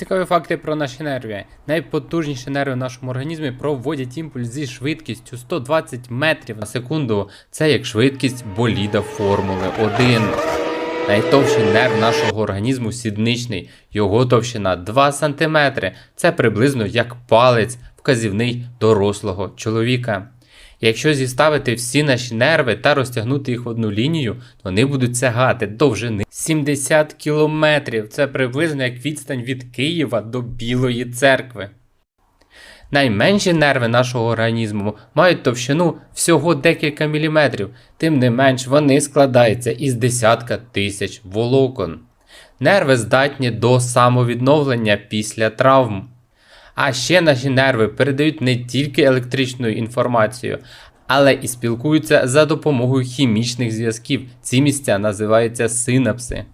Цікаві факти про наші нерви. Найпотужніші нерви в нашому організмі проводять імпульс зі швидкістю 120 метрів на секунду. Це як швидкість боліда Формули 1. Найтовщий нерв нашого організму сідничний. Його товщина 2 см. Це приблизно як палець вказівний дорослого чоловіка. Якщо зіставити всі наші нерви та розтягнути їх в одну лінію, вони будуть сягати довжини 70 кілометрів. Це приблизно як відстань від Києва до Білої церкви. Найменші нерви нашого організму мають товщину всього декілька міліметрів, тим не менш вони складаються із десятка тисяч волокон. Нерви здатні до самовідновлення після травм. А ще наші нерви передають не тільки електричну інформацію, але і спілкуються за допомогою хімічних зв'язків. Ці місця називаються синапси.